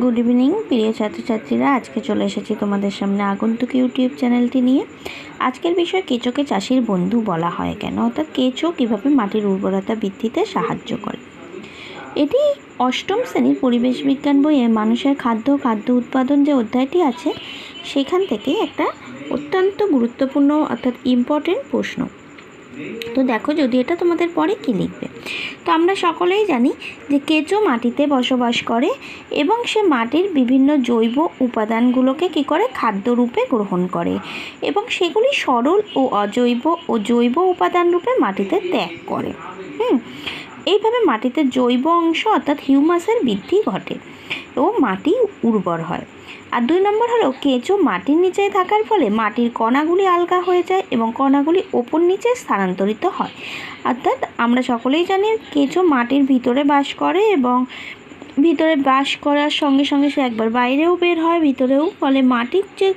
Good evening প্রিয় ছাত্রছাত্রীরা। আজকে চলে এসেছি তোমাদের সামনে আগন্তুক ইউটিউব চ্যানেলটি নিয়ে। আজকের বিষয়, কেঁচোকে চাষির বন্ধু বলা হয় কেন? অর্থাৎ কেঁচো কীভাবে মাটির উর্বরতা বৃদ্ধিতে সাহায্য করে? এটি অষ্টম শ্রেণির পরিবেশ বিজ্ঞান বইয়ে মানুষের খাদ্য খাদ্য উৎপাদন যে অধ্যায়টি আছে, সেখান থেকে একটা অত্যন্ত গুরুত্বপূর্ণ অর্থাৎ ইম্পর্টেন্ট প্রশ্ন। তো দেখো, যদি এটা তোমাদের পরে কী লিখবে? তো আমরা সকলেই জানি যে কেঁচো মাটিতে বসবাস করে এবং সে মাটির বিভিন্ন জৈব উপাদানগুলোকে কী করে? খাদ্যরূপে গ্রহণ করে এবং সেগুলি সরল ও অজৈব ও জৈব উপাদান রূপে মাটিতে ত্যাগ করে। হুম, এইভাবে মাটিতে জৈব অংশ অর্থাৎ হিউমাসের বৃদ্ধি ঘটে ও মাটি উর্বর হয়। আর দুই নম্বর হলো কেঁচো মাটির নিচে থাকার ফলে মাটির কণাগুলি আলগা হয়ে যায় এবং কণাগুলি ওপর নিচে স্থানান্তরিত হয়। অর্থাৎ আমরা সকলেই জানি কেঁচো মাটির ভিতরে বাস করে এবং ভিতরে বাস করার সঙ্গে সঙ্গে সে একবার বাইরেও বের হয়, ভিতরেও ফলে মাটির যে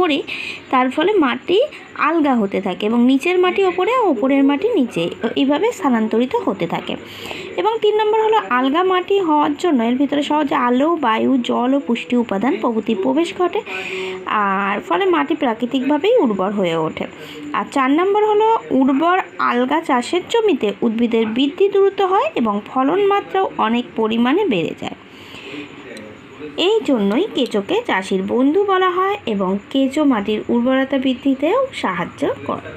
ঘোরে তার ফলে মাটি আলগা হতে থাকে এবং নিচের মাটি ওপরে ওপরের মাটি নিচে। এইভাবে স্থানান্তরিত হতে থাকে। এবং তিন নম্বর হলো আলগা মাটি হওয়ার জন্য এর ভিতরে সহজে আলো, বায়ু, জল ও পুষ্টি উপাদান প্রভৃতি প্রবেশ ঘটে। আর ফলে মাটি প্রাকৃতিকভাবেই উর্বর হয়ে ওঠে। আর চার নম্বর হলো উর্বর আলগা চাষের জমিতে উদ্ভিদের বৃদ্ধি দ্রুত হয় এবং ফলন মাত্রাও অনেক পরিমাণে বেড়ে যায়। এই জন্যই কেঁচোকে চাষির বন্ধু বলা হয় এবং কেঁচো মাটির উর্বরতা বৃদ্ধিতেও সাহায্য করে।